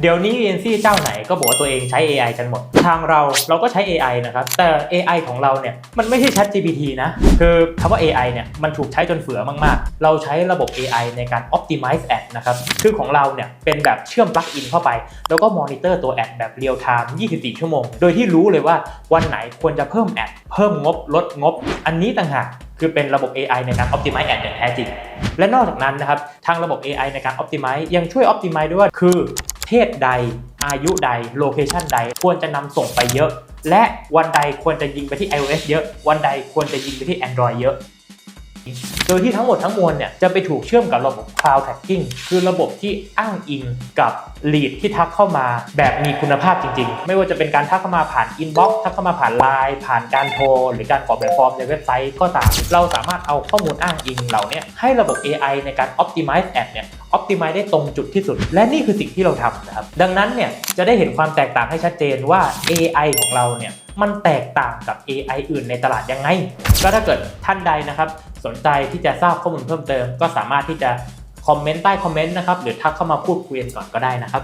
เดี๋ยวนี้เอเจนซี่เจ้าไหนก็บอกว่าตัวเองใช้ AI กันหมด ทางเราเราก็ใช้ AI นะครับ แต่ AI ของเราเนี่ยมันไม่ใช่ Chat GPT นะ คือคำว่า AI เนี่ยมันถูกใช้จนเฟือมากๆ เราใช้ระบบ AI ในการ optimize ad นะครับ คือของเราเนี่ยเป็นแบบเชื่อมปลั๊กอินเข้าไป แล้วก็มอนิเตอร์ตัวแอดแบบเรียลไทม์ 24 ชั่วโมง โดยที่รู้เลยว่าวันไหนควรจะเพิ่มแอด เพิ่มงบ ลดงบ อันนี้ต่างหากคือเป็นระบบ AI ในการ optimize ad อย่างแท้จริง และนอกจากนั้นนะครับ ทางระบบ AI ในการ optimize ยังช่วย optimize ด้วยว่าคือ เพศใด อายุใด โลเคชันใด ควรจะนำส่งไปเยอะ และวันใดควรจะยิงไปที่ iOS เยอะ วันใดควรจะยิงไปที่ Android เยอะ โดยที่ทั้งหมดทั้งมวลเนี่ยจะไปถูกเชื่อมกับระบบ Cloud Tracking คือระบบที่อ้างอิงกับ lead ที่ทักเข้ามาแบบมีคุณภาพจริง ๆ ไม่ว่าจะเป็นการทักเข้ามาผ่าน inbox ทักเข้ามาผ่าน Line ผ่านการโทร หรือการกรอกแบบฟอร์มในเว็บไซต์ก็ตาม เราสามารถเอาข้อมูลอ้างอิงเหล่านี้ให้ระบบ AI ในการ optimize ad เนี่ย อ ptimize ได้ตรงจุดที่สุด และนี่คือสิ่งที่เราทำนะครับ ดังนั้นเนี่ยจะได้เห็นความแตกต่างให้ชัดเจนว่า AI ของเราเนี่ยมันแตกต่างกับ AI อื่นในตลาดยังไง ก็ถ้าเกิดท่านใดนะครับ สนใจที่จะทราบข้อมูลเพิ่มเติม ก็สามารถที่จะคอมเมนต์ใต้คอมเมนต์นะครับหรือทักเข้ามาพูดคุยกันก่อนก็ได้นะครับ